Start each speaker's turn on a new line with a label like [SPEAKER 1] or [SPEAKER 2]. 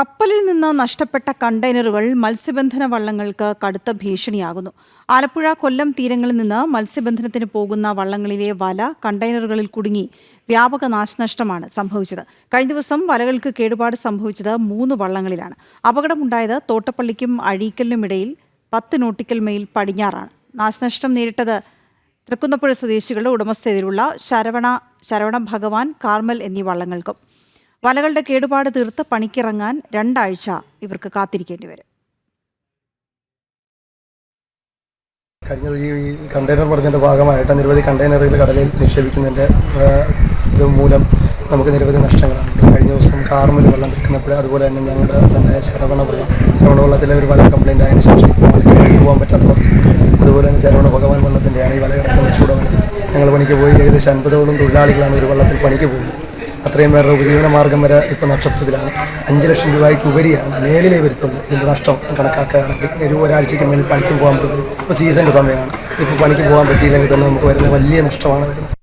[SPEAKER 1] കപ്പലിൽ നിന്ന് നഷ്ടപ്പെട്ട കണ്ടെയ്നറുകൾ മത്സ്യബന്ധന വള്ളങ്ങൾക്ക് കടുത്ത ഭീഷണിയാകുന്നു. ആലപ്പുഴ കൊല്ലം തീരങ്ങളിൽ നിന്ന് മത്സ്യബന്ധനത്തിന് പോകുന്ന വള്ളങ്ങളിലെ വല കണ്ടെയ്നറുകളിൽ കുടുങ്ങി. വ്യാപക നാശനഷ്ടമാണ് സംഭവിച്ചത്. കഴിഞ്ഞ ദിവസം വലകൾക്ക് കേടുപാട് സംഭവിച്ചത് മൂന്ന് വള്ളങ്ങളിലാണ്. അപകടമുണ്ടായത് തോട്ടപ്പള്ളിക്കും അഴീക്കലിനുമിടയിൽ പത്ത് നോട്ടിക്കൽ മെയിൽ പടിഞ്ഞാറാണ്. നാശനഷ്ടം നേരിട്ടത് തൃക്കുന്നപ്പുഴ സ്വദേശികളുടെ ഉടമസ്ഥതയിലുള്ള ശരവണ ശരവണ ഭഗവാൻ കാർമൽ എന്നീ വള്ളങ്ങൾക്കും. വലകളുടെ കേടുപാട് തീർത്ത് പണിക്കിറങ്ങാൻ രണ്ടാഴ്ച ഇവർക്ക് കാത്തിരിക്കേണ്ടി വരും.
[SPEAKER 2] കഴിഞ്ഞത് ഈ കണ്ടെയ്നർ പറഞ്ഞതിന്റെ ഭാഗമായിട്ട് നിരവധി കണ്ടെയ്നറുകൾ കടലിൽ നിക്ഷേപിക്കുന്നതിന്റെ ഇത് മൂലം നമുക്ക് നിരവധി നഷ്ടങ്ങളാണ്. കഴിഞ്ഞ ദിവസം കാർമിൽ വെള്ളം വിൽക്കുന്നപ്പോൾ അതുപോലെ തന്നെ ഞങ്ങളുടെ തന്നെ ശരവണ വെള്ളം ശരവണ വെള്ളത്തിലെ ഒരു വല കംപ്ലയിന്റ് ആയതിനു ശേഷം ഇപ്പോൾ എടുത്തു പോകാൻ പറ്റാത്ത അവസ്ഥ. അതുപോലെ തന്നെ ശരവണ ഭഗവാൻ വെള്ളത്തിന്റെയാണ് ഈ വല കിടക്കുന്ന ഞങ്ങൾ പണിക്ക് പോയി ഏകദേശം അൻപതോളം തൊഴിലാളികളാണ് ഒരു വള്ളത്തിൽ പണിക്ക് പോകുന്നത്. അത്രയും പേരുടെ ഉപജീവന മാർഗം വരെ ഇപ്പോൾ നക്ഷത്രത്തിലാണ്. അഞ്ച് ലക്ഷം രൂപയ്ക്ക് ഉപരിയാണ് മേളിലേ വരുത്തുള്ളൂ ഇതിന്റെ നഷ്ടം കണക്കാക്കുകയാണെങ്കിൽ ഒരു ഒരാഴ്ചയ്ക്ക് മേളിൽ പണിക്ക് പോകാൻ പറ്റും ഇപ്പോൾ സീസണിന്റെ സമയമാണ്. ഇപ്പോൾ പണിക്ക് പോകാൻ പറ്റിയില്ലെങ്കിൽ തന്നെ നമുക്ക് വരുന്ന വലിയ നഷ്ടമാണ് വരുന്നത്.